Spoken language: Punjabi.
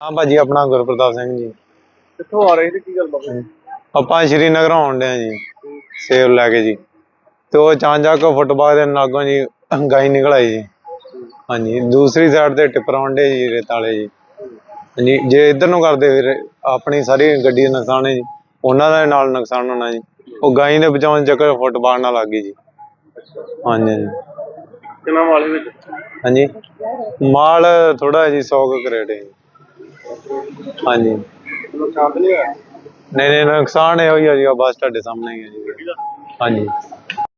ਹਾਂ ਭਾਜੀ ਆਪਣਾ ਗੁਰਪ੍ਰਤਾਪ ਸਿੰਘ ਜੀ। ਕਿੱਥੋਂ ਆ ਰਹੇ ਤੇ ਕੀ ਗੱਲ ਬਾਤ ਆਪਾਂ ਸ਼੍ਰੀਨਗਰ ਆਉਣ ਡਿਆ ਜੀ ਸੇਬ ਲੈ ਕੇ ਜੀ। ਤੇ ਉਹ ਚਾਂਜਕ ਫੁੱਟਬਾਲ ਦੇ ਨਾਗੋਂ ਜੀ ਗਾਈ ਨਿਕਲ ਆਈ ਜੀ। ਹਾਂਜੀ ਦੂਸਰੀ ਸਾਈਡ ਤੇ ਟਿੱਪਰ ਆਉਂਦੇ ਜੀ ਰੇਤ ਵਾਲੇ ਜੀ। ਹਾਂਜੀ ਜੇ ਇੱਧਰ ਨੂੰ ਕਰਦੇ ਫਿਰ ਆਪਣੀ ਸਾਰੀ ਗੱਡੀ ਦਾ ਨੁਕਸਾਨ ਹੈ ਜੀ। ਉਹਨਾਂ ਦਾ ਨਾਲ ਨੁਕਸਾਨ ਹੋਣਾ ਜੀ। ਉਹ ਗਾਈ ਦੇ ਬਚਾਉਣ ਚੱਕਰ ਫੁੱਟਬਾਲ ਨਾਲ ਲੱਗ ਗਈ ਜੀ। ਹਾਂਜੀ ਹਾਂਜੀ। ਕਿੰਨਾ ਵਾਲੇ ਵਿੱਚ? ਹਾਂਜੀ। ਮਾਲ ਥੋੜਾ ਜੀ 100 ਕੁ ਕਰੇਟ ਹੈ ਜੀ। ਹਾਂਜੀ। ਨੁਕਸਾਨ ਨਹੀਂ ਹੋਇਆ? ਨਹੀਂ ਨਹੀਂ ਨੁਕਸਾਨ ਇਹੋ ਹੀ ਆ ਜੀ ਆਹ ਬਸ ਤੁਹਾਡੇ ਸਾਹਮਣੇ ਹੀ ਹੈ ਜੀ। ਹਾਂਜੀ।